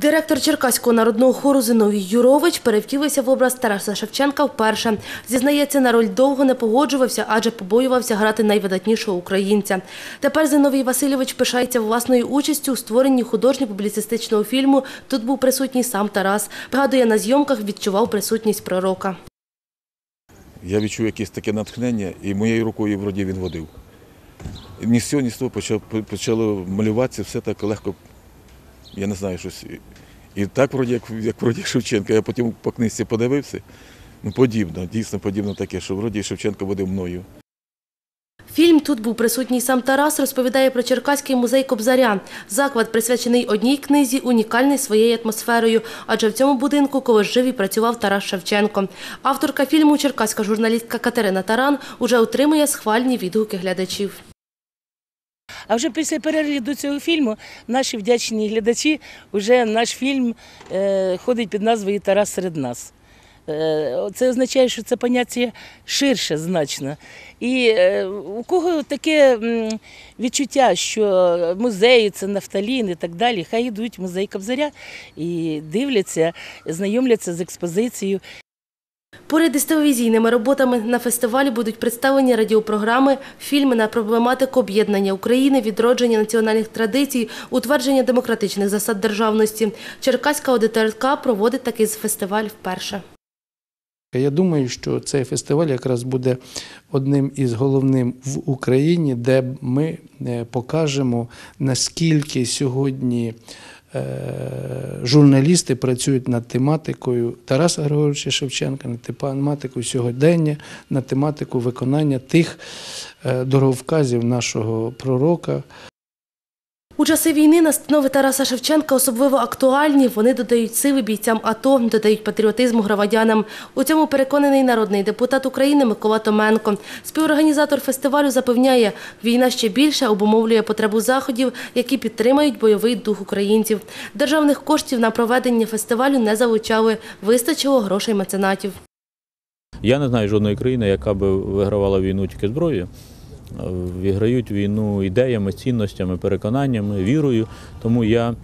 Директор Черкаського народного хору Зиновій Юрович перевтілився в образ Тараса Шевченка вперше. Зізнається, на роль довго не погоджувався, адже побоювався грати найвидатнішого українця. Тепер Зиновій Васильович пишається власною участю у створенні художньо-публіцистичного фільму. Тут був присутній сам Тарас. Пригадує, на зйомках відчував присутність пророка. Я відчув якесь таке натхнення, і моєю рукою вроді він водив. Ні з цього, ні з того почало малюватися все так легко, я не знаю, щось. І так, вроді, як, як вроді Шевченка, я потім по книжці подивився. Ну, подібно, дійсно подібно таке, що вроді Шевченко водив мною. Фільм тут був присутній сам Тарас, розповідає про Черкаський музей Кобзаря. Заклад, присвячений одній книзі, унікальний своєю атмосферою, адже в цьому будинку колись жив і працював Тарас Шевченко. Авторка фільму, черкаська журналістка Катерина Таран, уже отримує схвальні відгуки глядачів. А вже після перегляду цього фільму наші вдячні глядачі вже наш фільм е, ходить під назвою Тарас серед нас. Е, Це означає, що це поняття ширше значно. І е, у кого таке відчуття, що музеї це нафталін і так далі, хай йдуть в музей Кобзаря і дивляться, знайомляться з експозицією. Поряд із телевізійними роботами на фестивалі будуть представлені радіопрограми, фільми на проблематику об'єднання України, відродження національних традицій, утвердження демократичних засад державності. Черкаська ОДТРК проводить такий фестиваль вперше. Я думаю, що цей фестиваль якраз буде одним із головним в Україні, де ми е, покажемо, наскільки сьогодні журналісти працюють над тематикою Тараса Григоровича Шевченка, над тематикою сьогодення, над тематикою виконання тих е, дороговказів нашого пророка. У часи війни настанови Тараса Шевченка особливо актуальні. Вони додають сили бійцям АТО, додають патріотизму громадянам. У цьому переконаний народний депутат України Микола Томенко. Співорганізатор фестивалю запевняє, війна ще більше обумовлює потребу заходів, які підтримають бойовий дух українців. Державних коштів на проведення фестивалю не залучали. Вистачило грошей меценатів. Я не знаю жодної країни, яка би вигравала війну тільки зброєю. Виграють війну ідеями, цінностями, переконаннями, вірою. Тому я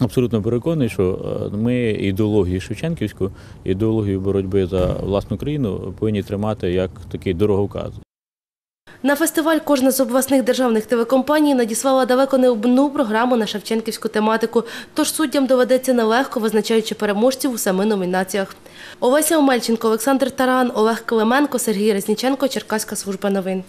абсолютно переконаний, що е, ми ідеологію Шевченківську, ідеологію боротьби за власну країну повинні тримати як такий дороговказ. На фестиваль кожна з обласних державних телекомпаній надіслала далеко не одну програму на шевченківську тематику, тож суддям доведеться нелегко, визначаючи переможців у семи номінаціях. Олеся Омельченко, Олександр Таран, Олег Клименко, Сергій Резніченко, Черкаська служба новин.